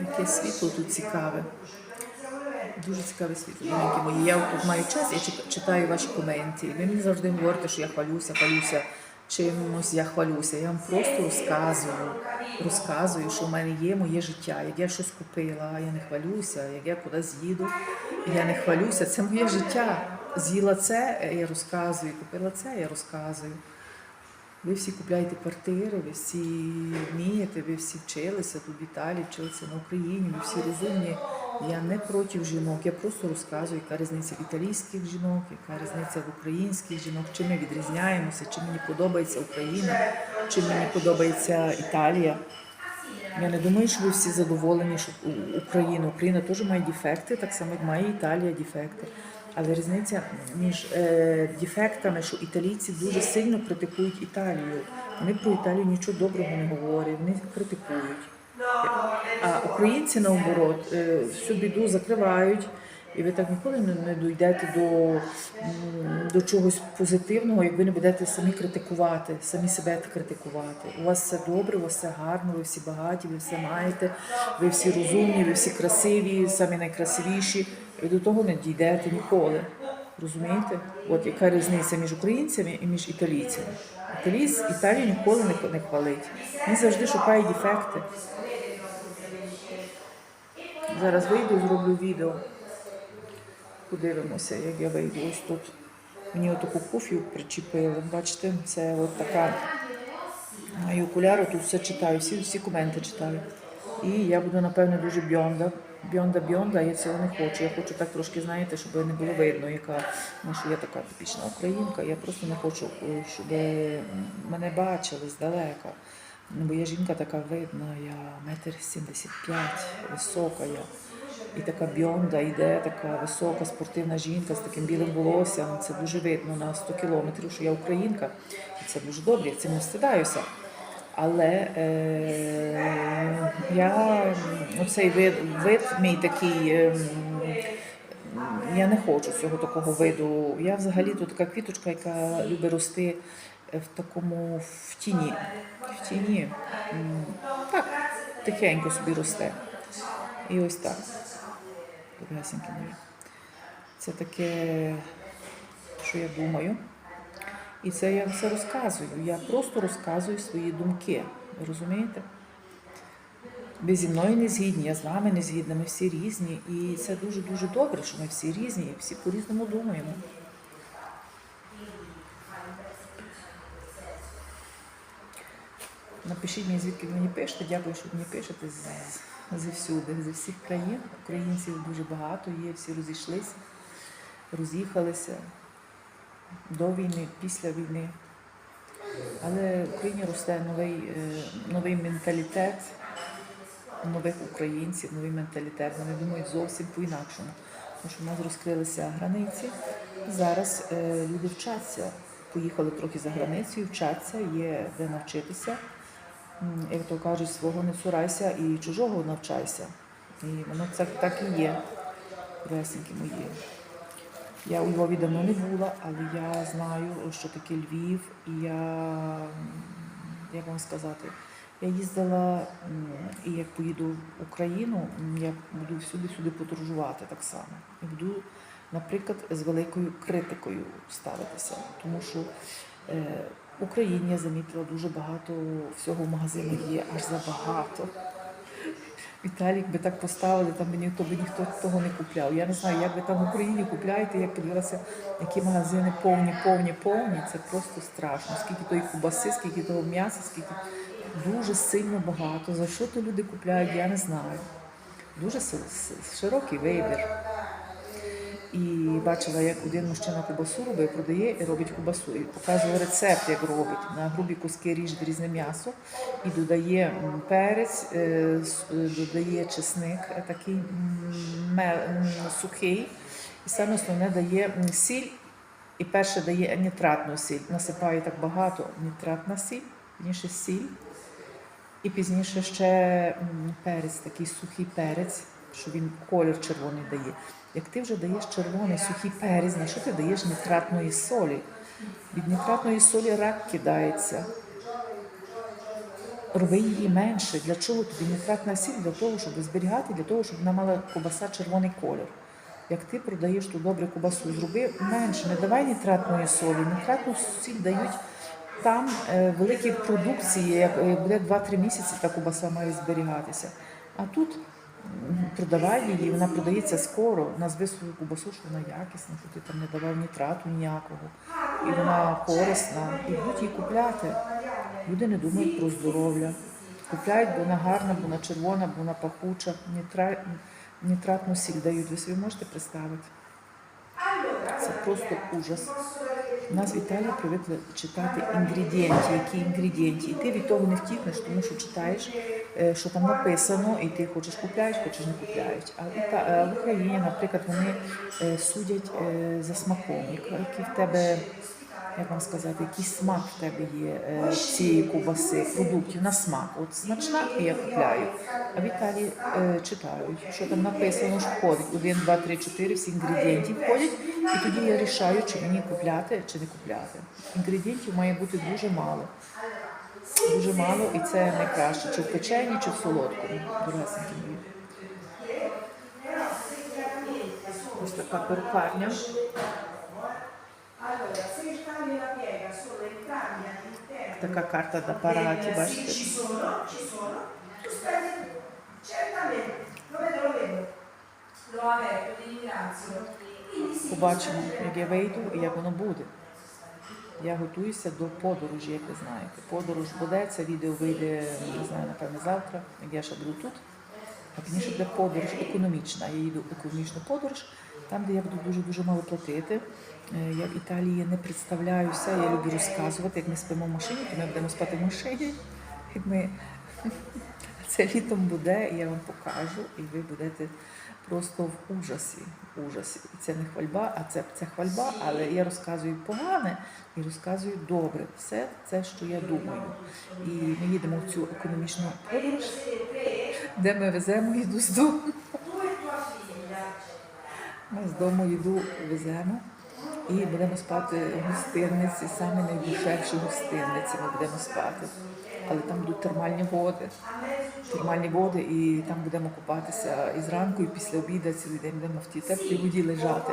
Яке світло тут цікаве. Дуже цікаве світло. Дорогенькі мої. Я тут маю час, я читаю ваші коменти. Ви мені завжди говорите, що я хвалюся, хвалюся. Чимось я хвалюся. Я вам просто розказую, розказую, що в мене є моє життя. Як я щось купила, я не хвалюся. Як я кудись їду, я не хвалюся. Це моє життя. З'їла це, я розказую. Купила це, я розказую. Ви всі купляєте квартири, ви всі вмієте, ви всі вчилися тут в Італії, вчилися на Україні, ви всі розумні. Я не проти жінок, я просто розказую, яка різниця в італійських жінок, яка різниця в українських жінок, чим ми відрізняємося, чим мені подобається Україна, чим мені подобається Італія. Я не думаю, що ви всі задоволені, що Україна. Україна теж має дефекти, так само як має Італія дефекти. Але різниця між е, дефектами, що італійці дуже сильно критикують Італію. Вони про Італію нічого доброго не говорять, вони критикують. А українці наоборот е, всю біду закривають, і ви так ніколи не, дійдете до, до чогось позитивного, як ви не будете самі критикувати, самі себе критикувати. У вас все добре, у вас все гарно, ви всі багаті, ви все маєте, ви всі розумні, ви всі красиві, самі найкрасивіші. Ви до того не дійдете ніколи. Розумієте? От яка різниця між українцями і між італійцями. Італійць Італію ніколи не, не хвалить. Він завжди шукає дефекти. Зараз вийду, зроблю відео. Подивимося, як я вийду ось тут. Мені отаку куфію причепили. Бачите, це от така мої окуляри, тут все читаю, всі, всі коменти читаю. І я буду, напевно, дуже бьонда. Бьонда, бьонда, я цього не хочу. Я хочу так трошки, знаєте, щоб не було видно, яка ну, що я така типічна українка. Я просто не хочу, е, щоб мене бачили здалека. Ну, Бо я жінка така видна, я метр сімдесят п'ять, висока я. І така бьонда йде, така висока спортивна жінка з таким білим волоссям. Це дуже видно на 100 кілометрів, що я українка. І це дуже добре, я цим не стидаюся. Але е, я м, оцей вид, вид мій такий. ем, я не хочу цього такого виду. Я взагалі тут така квіточка, яка любить рости е, в такому в тіні. В тіні. Так, тихенько собі росте. І ось так. Це таке, що я думаю. І це я все розказую. Я просто розказую свої думки. Розумієте? Ви зі мною не згідні, я з вами не згідна, ми всі різні. І це дуже-дуже добре, що ми всі різні і всі по-різному думаємо. Напишіть мені, звідки ви мені пишете. Дякую, що мені пишете зі всюди, зі всіх країн. Українців дуже багато є, всі розійшлися, роз'їхалися до війни, після війни. Але в Україні росте новий, е, новий менталітет нових українців, новий менталітет. Вони думають зовсім по-інакшому. Тому що в нас розкрилися границі. Зараз е, люди вчаться. Поїхали трохи за границю, вчаться, є де навчитися. Як то кажуть, свого не цурайся і чужого навчайся. І воно це так і є. Весеньки мої. Я у Львові давно не була, але я знаю, що таке Львів, і я, як вам сказати, я їздила, і як поїду в Україну, я буду всюди-сюди подорожувати так само. І буду, наприклад, з великою критикою ставитися, тому що е, в Україні я замітила дуже багато всього в магазинах є, аж забагато. Віталій, якби так поставили, там би ніхто би ніхто того не купляв. Я не знаю, як ви там в Україні купляєте, як подивилася, які магазини повні, повні, повні. Це просто страшно. Скільки тої кубаси, скільки того м'яса, скільки дуже сильно багато. За що то люди купляють, я не знаю. Дуже широкий вибір. І бачила, як один мужчина кубасу робить, продає і робить кубасу. І показував рецепт, як робить. На грубі куски ріжуть різне м'ясо і додає перець, е, е, додає чесник е, такий сухий. І саме основне дає сіль. І перше дає нітратну сіль. Насипає так багато нітратна сіль, пізніше сіль. І пізніше ще перець, такий сухий перець, що він колір червоний дає. Як ти вже даєш червоний сухий перець, що ти даєш нітратної солі? Від нітратної солі рак кидається. роби її менше. Для чого тобі нітратна сіль? Для того, щоб зберігати, для того, щоб вона мала кубаса червоний колір. Як ти продаєш ту добру кубасу, зроби менше, не давай нітратної солі. Нітратну сіль дають там е, великі продукції, як е, буде 2-3 місяці, та кубаса має зберігатися. А тут продавай її, вона продається скоро. Назви свою кубасу, що вона якісна, що ти там не давав нітрату ніякого. І вона корисна. І будуть її купляти. Люди не думають про здоров'я. Купляють, бо вона гарна, бо вона червона, бо вона пахуча. Нітра... Нітратну сіль дають. Ви собі можете представити? Це просто ужас. У нас в Італії привикли читати інгредієнти, які інгредієнти. І ти від того не втікнеш, тому що читаєш, що там написано, і ти хочеш купляєш, хочеш не купляєш. А в, е, Україні, наприклад, вони е, судять е, за смаком, який в тебе, як вам сказати, який смак в тебе є е, цієї ковбаси, продуктів на смак. От смачна, і я купляю. А в Італії е, читають, що там написано, що входить 1, 2, 3, 4, всі інгредієнти входять, і тоді я рішаю, чи мені купляти, чи не купляти. Інгредієнтів має бути дуже мало. Дуже мало, і це найкраще, чи в печені, чи в солодкому. Дорогесенькі мої. Ось така перукарня. E Така карта eh, sì, бачите? Побачимо, як я вийду і як воно буде. Я готуюся до подорожі, як ви знаєте. Подорож буде, це відео вийде, не знаю, напевне, завтра, як я ще буду тут. А пізніше буде подорож економічна. Я їду в економічну подорож, там, де я буду дуже-дуже мало платити. Е, Я в Італії не представляюся, я люблю розказувати, як ми спимо в машині, то ми будемо спати в машині. Як ми... Це літом буде, і я вам покажу, і ви будете просто в ужасі. ужасі. І це не хвальба, а це, це хвальба, але я розказую погане і розказую добре. Все це, що я думаю. І ми їдемо в цю економічну подорож, де ми веземо їду з дому. Ми з дому їду веземо і будемо спати в гостинниці, саме найдешевші гостинниці ми будемо спати. Але там будуть термальні води. Термальні води, і там будемо купатися і зранку, і після обіду цілий день будемо в тій теплій воді лежати.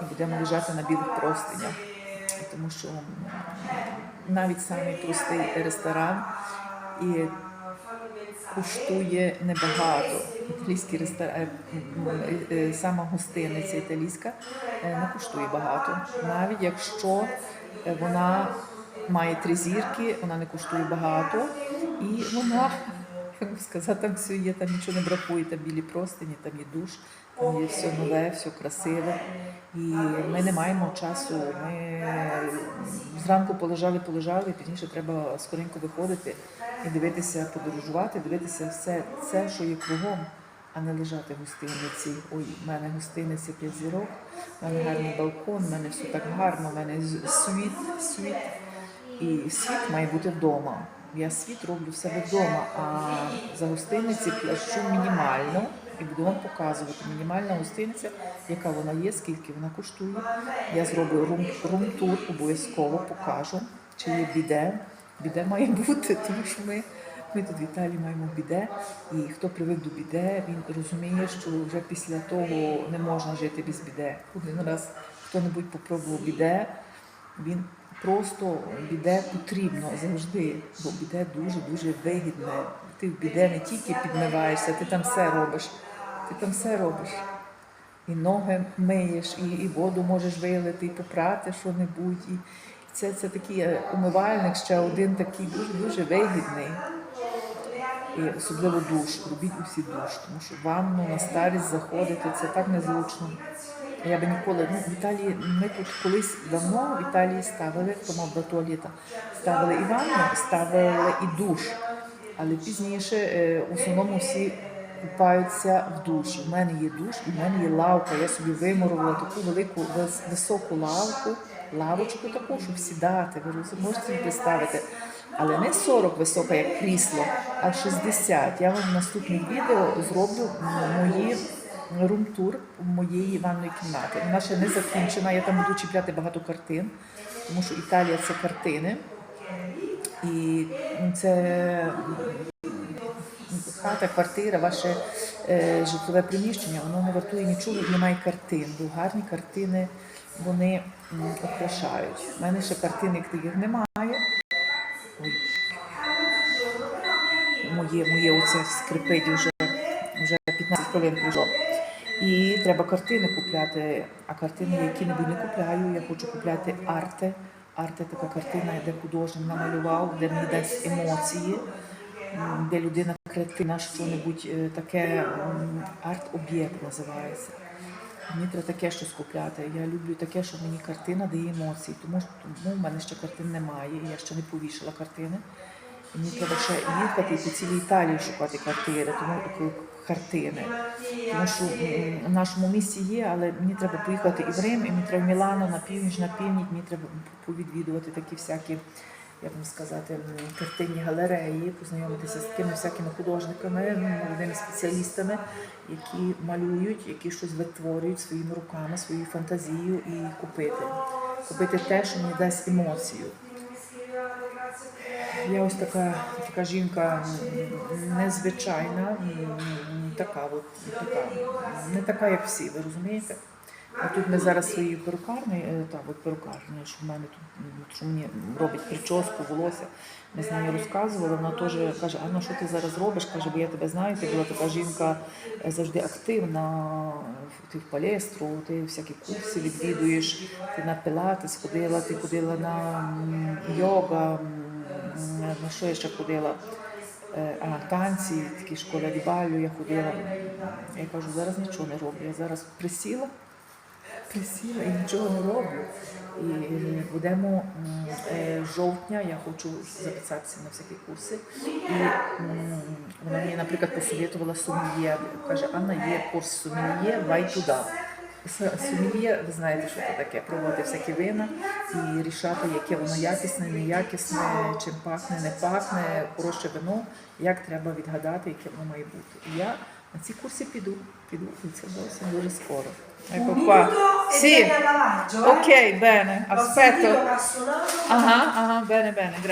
І будемо лежати на білих простинях. Тому що навіть самий простий ресторан і коштує небагато. Італійський ресторан, сама гостиниця італійська е, не коштує багато. Навіть якщо е, вона має три зірки, вона не коштує багато, і вона, як би сказати, там все є, там нічого не бракує, там білі простині, там є душ, там є все нове, все красиве. І ми не маємо часу. Ми зранку полежали, полежали, і пізніше треба скоренько виходити і дивитися, подорожувати, дивитися все це, що є кругом, а не лежати в гостиниці. Ой, в мене гостиниця п'ять зірок, в мене гарний балкон, в мене все так гарно, в мене світ, світ. І світ має бути вдома. Я світ роблю в себе вдома, а за гостиниці плачу мінімально і буду вам показувати мінімальна гостиниця, яка вона є, скільки вона коштує. Я зроблю рум, рум-тур, обов'язково покажу, чи є біде. Біде має бути, тому що ми, ми тут в Італії маємо біде, і хто привик до біде, він розуміє, що вже після того не можна жити без біде. Один раз хто-небудь попробував біде, він просто біде потрібно завжди, бо біде дуже-дуже вигідне. Ти в біде не тільки підмиваєшся, ти там все робиш. Ти там все робиш. І ноги миєш, і, і воду можеш вилити, і попрати що-небудь. І це, це такий е, умивальник, ще один такий дуже-дуже вигідний. І особливо душ. Робіть усі душ, тому що ванну на старість заходити це так незручно. Я би ніколи, ну в Італії ми тут колись давно в Італії ставили, хто мав до туалета, ставили і ванну, ставили і душ. Але пізніше е, в основному всі купаються в душі. У мене є душ, в мене є лавка. Я собі вимурувала таку велику високу лавку, лавочку таку, щоб сідати. Ви можете собі представити. Але не 40 висока, як крісло, а 60. Я вам в наступних відео зроблю мої рум-тур моєї ванної кімнати. Вона ще не закінчена. Я там буду чіпляти багато картин, тому що Італія це картини. І це хата, квартира, ваше е, житлове приміщення, воно не вартує нічого, немає картин, бо гарні картини вони м, украшають. У мене ще картин, як таких немає. Моє, моє оце скрипить вже, вже 15 хвилин пройшло. І треба картини купляти. А картини які-небудь не купляю. Я хочу купляти арте. Арте така картина, де художник намалював, де мені дасть емоції, де людина креативна, що-небудь е, таке арт-об'єкт називається. Мені треба таке щось купляти. Я люблю таке, що мені картина дає емоції. Тому, тому в мене ще картин немає. Я ще не повішала картини. Мені треба ще їхати по цілій Італії шукати квартири, тому такі картини. Тому що в нашому місті є, але мені треба поїхати і в Рим, і мені треба в Мілано на північ, на північ, мені треба повідвідувати такі всякі, як вам сказати, картинні галереї, познайомитися з такими всякими художниками, ну, молодими спеціалістами, які малюють, які щось витворюють своїми руками, своєю фантазією і купити. Купити те, що мені дасть емоцію. Я ось така, така жінка незвичайна, така, от, така, не така, як всі, ви розумієте? А тут ми зараз свої перукарні, е, так, от перукарні, що в мене тут, що мені робить прическу, волосся. Ми з нею розказували, вона теж каже, Анна, що ти зараз робиш? Каже, бо я тебе знаю, ти була така жінка е, завжди активна, ти в палестру, ти всякі курси відвідуєш, ти на пілатес ходила, ти ходила на йога, на що я ще ходила? Е, А, танці, такі школи дібалю я ходила. Я кажу, зараз нічого не роблю. Я зараз присіла, присіла і нічого не роблю. І будемо е, жовтня, я хочу записатися на всякі курси. І вона мені, наприклад, посовітувала сомельє. Каже, Анна, є курс сомельє, вай туди. С- ви знаєте, що це таке, пробувати всякі вина і рішати, яке воно якісне, неякісне, чим пахне, не пахне, хороше вино, як треба відгадати, яке воно має бути. І я на ці курси піду, піду, і це зовсім дуже скоро. Sì. Ok, bene, aspetto. che ha suonato. Ah, ah, bene, bene, grazie.